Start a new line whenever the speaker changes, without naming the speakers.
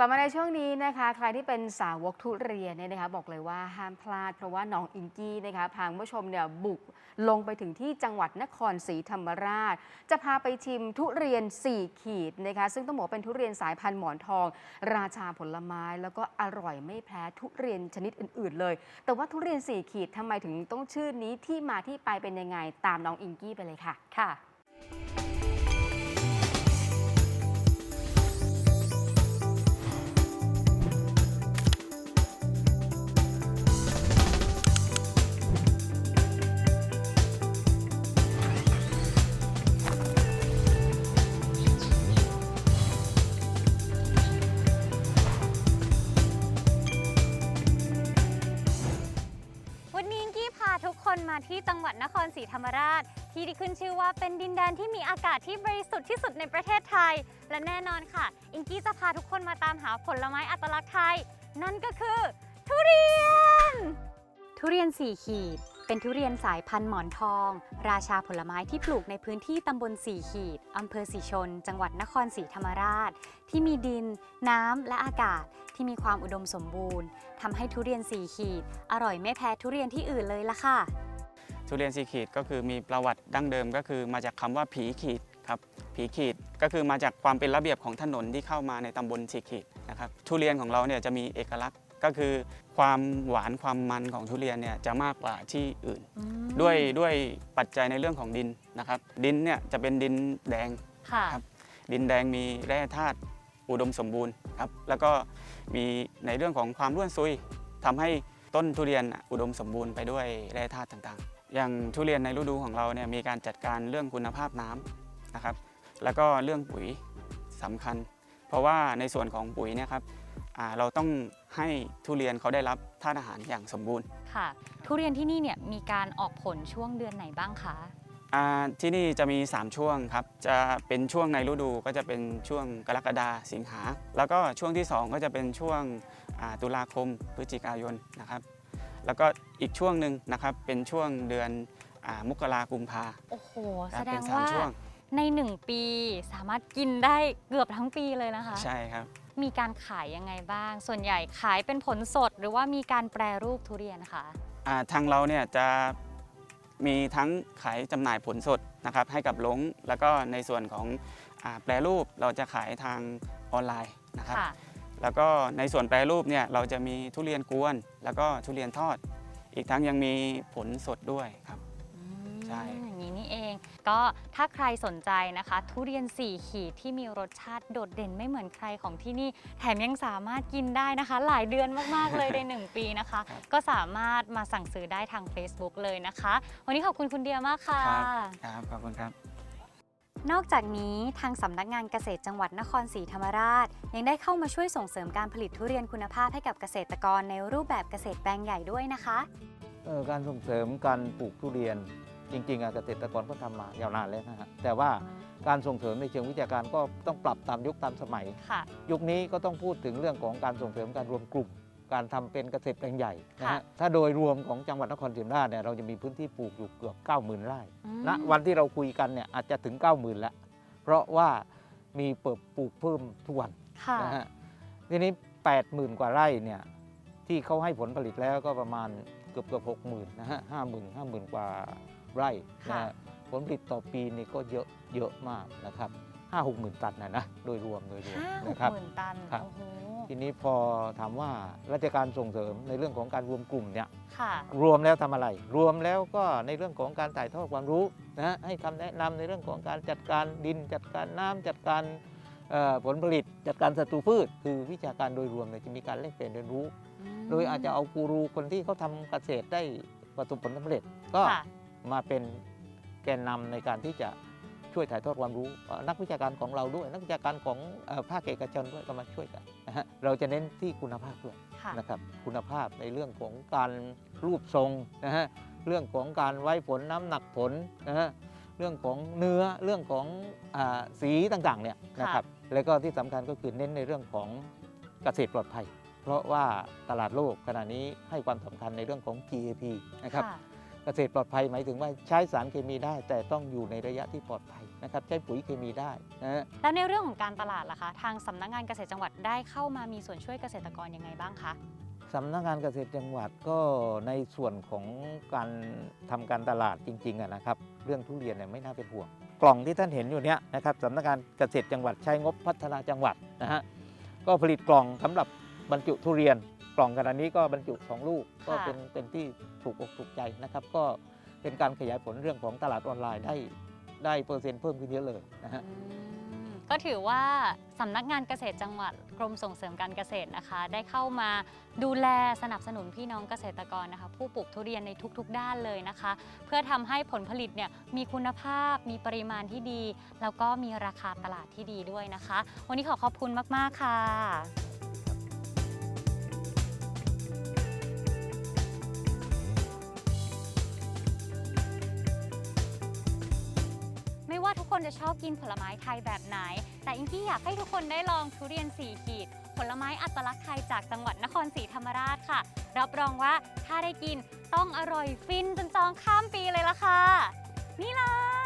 กลับมาในช่วงนี้นะคะ ใครที่เป็นสาวกทุเรียนเนี่ยนะคะบอกเลยว่าห้ามพลาด เพราะว่าน้องอิงกี้นะคะพาคุณผู้ชมเนี่ยบุกลงไปถึงที่จังหวัดนครศรีธรรมราช จะพาไปชิมทุเรียน 4 ขีดนะคะซึ่งต้องบอกเป็นทุเรียนสายพันธุ์หมอนทอง ราชาผลไม้ แล้วก็อร่อยไม่แพ้ทุเรียนชนิดอื่น ๆ เลย แต่ว่าทุเรียน 4 ขีดทำไมถึงต้องชื่อนี้ที่มาที่ไปเป็นยังไงตามน้องอิงกี้ไปเลยค่ะค่ะา
ที่จังหวัดนครศรีธรรมราช ที่ที่ขึ้นชื่อว่าเป็นดินแดนที่มีอากาศที่บริสุทธิ์ที่สุดในประเทศไทย และแน่นอนค่ะ อิงกี้จะพาทุกคนมาตามหาผลไม้อัตลักษณ์ไทย นั่นก็คือ ทุเรียน ทุเรียน4ขีด เป็นทุเรียนสายพันธุ์หมอนทอง ราชาผลไม้ที่ปลูกในพื้นที่ตำบลสี่ขีดอำเภอสีชน จังหวัดนครศรีธรรมราช ที่มีดิน น้ำและอากาศที่มีความอุดมสมบูรณ์ทำให้ทุเรียน4ขีด อร่อยไม่แพ้ทุเรียนที่อื่นเลยล่ะค่ะ
ทุเรียนสีขีดก็คือมีประวัติดั้งเดิมก็คือมาจากคำว่าผีขีดครับผีขีดก็คือมาจากความเป็นระเบียบของถนนที่เข้ามาในตำบลสีขีดนะครับทุเรียนของเราเนี่ยจะมีเอกลักษณ์ก็คือความหวานความมันของทุเรียนเนี่ยจะมากกว่าที่อื่น ด้วยด้วยปัจจัยในเรื่องของดินนะครับ ดินเนี่ยจะเป็นดินแดง
ค่ะ
ครับดินแดงมีแร่ธาตุอุดมสมบูรณ์ครับแล้วก็มีในเรื่องของความร่วนซุยทำให้ต้นทุเรียนน่ะอุดมสมบูรณ์ไปด้วยแร่ธาตุต่างๆ อย่างทุเรียนในฤดูของเราเนี่ยมีการจัดการเรื่องคุณภาพน้ำนะครับ แล้วก็เรื่องปุ๋ยสำคัญ เพราะว่าในส่วนของปุ๋ยเนี่ยครับอ่าเราต้องให้ทุเรียนเขาได้รับธาตุอาหารอย่างสมบูรณ์
ค่ะ ทุเรียนที่นี่เนี่ยมีการออกผลช่วงเดือนไหนบ้างคะ
อ่าที่นี่จะมี 3 ช่วงครับ จะเป็นช่วงในฤดูก็จะเป็นช่วงกรกฎาสิงหา แล้วก็ช่วงที่ 2 ก็จะเป็นช่วงอ่าตุลาคมพฤศจิกายนนะครับ แล้วก็อีกช่วงหนึ่งนะครับเป็นช่วงเดือนอามกรากุมภา
โอ้โห
ค
แส
รับ
ด
เป็
ง
นสาม
ว่า
ช่วง
ในหนึ่งปีสามารถกินได้เกือบทั้งปีเลยนะคะ
ใช่ครับ
มีการขายยังไงบ้าง ส่วนใหญ่ขายเป็นผลสดหรือว่ามีการแปรรูปทุเรียนคะ
อ่าทางเราเนี่ยจะมีทั้งขายจำหน่ายผลสดนะครับให้กับลงแล้วก็ในส่วนของอาแปรรูปเราจะขายทางออนไลน์นะครับ
ค่ะ
แล้วก็ในส่วนแปรรูปเนี่ยเราจะมีทุเรียนกวน แล้วก็ทุเรียนทอด อีกทั้งยังมีผลสดด้วยครับ
อืม
ใช่
อย่างนี้นี่เอง ก็ถ้าใครสนใจนะคะ ทุเรียน 4 ขีดที่มีรสชาติโดดเด่นไม่เหมือนใครของที่นี่ แถมยังสามารถกินได้นะคะ หลายเดือนมาก ๆ เลยใน 1 ปีนะคะ ก็สามารถมาสั่งซื้อได้ทาง Facebook เลยนะคะ วันนี้ขอบคุณคุณเดียมากค่ะ
ครับขอบคุณครับ
นอกจากนี้ทางสำนักงานเกษตรจังหวัดนครศรีธรรมราช ยังได้เข้ามาช่วยส่งเสริมการผลิตทุเรียนคุณภาพให้กับเกษตรกรในรูปแบบเกษตรแปลงใหญ่ด้วยนะคะ
เอ่อการส่งเสริมการปลูกทุเรียนจริงๆอะเกษตรกรก็ทำมายาวนานแล้วนะฮะแต่ว่าการส่งเสริมในเชิงวิชาการก็ต้องปรับตามยุคตามสมัย
ค่ะ
ยุคนี้ก็ต้องพูดถึงเรื่องของการส่งเสริมการรวมกลุ่ม การทำเป็นเกษตรแปลงใหญ่นะ
ค่ะ
ฮะถ้าโดยรวมของจังหวัดนครศรีธรรมราชเนี่ยเราจะมีพื้นที่ปลูกอยู่เกือบ 90,000 ไร่
อืม
ณวันที่เราคุยกันเนี่ยอาจจะถึง 90,000 แล้ว เพราะว่ามีเปิดปลูกเพิ่มทุกวัน
ค่ะ
นะฮะทีนี้ 80,000 กว่าไร่เนี่ยที่เขาให้ผลผลิตแล้วก็ประมาณเกือบเกือบหกหมื่นนะฮะห้าหมื่นห้าหมื่นกว่าไร่นะ
ค่ะ
ฮะผลผลิตต่อปีนี่ก็เยอะเยอะมากนะครับ ห้าหกหมื่นตันนะนะโดยรวมโดยรวม
ห้าหก
นะครับ
หมื่นตัน
ครับ
โอ้โห
ทีนี้พอถามว่าราชการส่งเสริมในเรื่องของการรวมกลุ่มเนี่ย
ค่ะ
รวมแล้วทำอะไร รวมแล้วก็ในเรื่องของการถ่ายทอดความรู้นะฮะให้คำแนะนำในเรื่องของการจัดการดิน จัดการน้ำจัดการเอ่อผลผลิต จัดการศัตรูพืช คือวิชาการโดยรวมเนี่ยจะมีการแลกเปลี่ยนเรียนรู้โดยอาจจะเอากูรูคนที่เขาทำเกษตรได้ประสบผลสำเร็จ ก็
ค่ะ
มาเป็นแกนนำในการที่จะ ช่วยถ่ายทอดความรู้เอ่อนักวิชาการของเราด้วย นักวิชาการของเอ่อภาคเอกชนด้วยก็มาช่วยกันนะฮะเราจะเน้นที่คุณภาพด้วย
ค่ะ
นะครับคุณภาพในเรื่องของการรูปทรงนะฮะเรื่องของการไว้ผลน้ำหนักผลนะฮะเรื่องของเนื้อเรื่องของอาสีต่างๆเนี่ย
ค่ะ
นะครับแล้วก็ที่สำคัญก็คือเน้นในเรื่องของเกษตรปลอดภัย เพราะว่าตลาดโลกขณะนี้ให้ความสำคัญในเรื่องของ GAP นะครับ
ค่ะ
เกษตรปลอดภัยหมายถึงว่าใช้สารเคมีได้ แต่ต้องอยู่ในระยะที่ปลอดภัยนะครับใช้ปุ๋ยเคมีได้นะฮะ
แล้วในเรื่องของการตลาดล่ะคะ ทางสำนักงานเกษตรจังหวัดได้เข้ามามีส่วนช่วยเกษตรกรยังไงบ้างคะ
สำนักงานเกษตรจังหวัดก็ในส่วนของการทำการตลาดจริงๆอะนะครับ เรื่องทุเรียนเนี่ยไม่น่าเป็นห่วง กล่องที่ท่านเห็นอยู่เนี้ยนะครับสำนักงานเกษตรจังหวัดใช้งบพัฒนาจังหวัดนะฮะก็ผลิตกล่องสำหรับบรรจุทุเรียน กล่องขนาดนี้ก็บรรจุสองลูก ก็เป็นเป็นที่ถูกอกถูกใจนะครับ ก็เป็นการขยายผลเรื่องของตลาดออนไลน์ได้ได้เปอร์เซ็นต์เพิ่มขึ้นเยอะเลยนะฮะ
อืมก็ถือว่าสำนักงานเกษตรจังหวัดกรมส่งเสริมการเกษตรนะคะ ได้เข้ามาดูแลสนับสนุนพี่น้องเกษตรกรนะคะ ผู้ปลูกทุเรียนในทุกๆ ด้านเลยนะคะ เพื่อทำให้ผลผลิตเนี่ยมีคุณภาพมีปริมาณที่ดี แล้วก็มีราคาตลาดที่ดีด้วยนะคะ วันนี้ขอขอบคุณมาก ๆ ค่ะ ว่าทุกคนจะชอบกินผลไม้ไทยแบบไหน แต่อิงกี้อยากให้ทุกคนได้ลองทุเรียน 4 ขีด ผลไม้อัตลักษณ์ไทยจากจังหวัดนครศรีธรรมราชค่ะ รับรองว่าถ้าได้กินต้องอร่อยฟินจนจองข้ามปีเลยล่ะค่ะ นี่เลย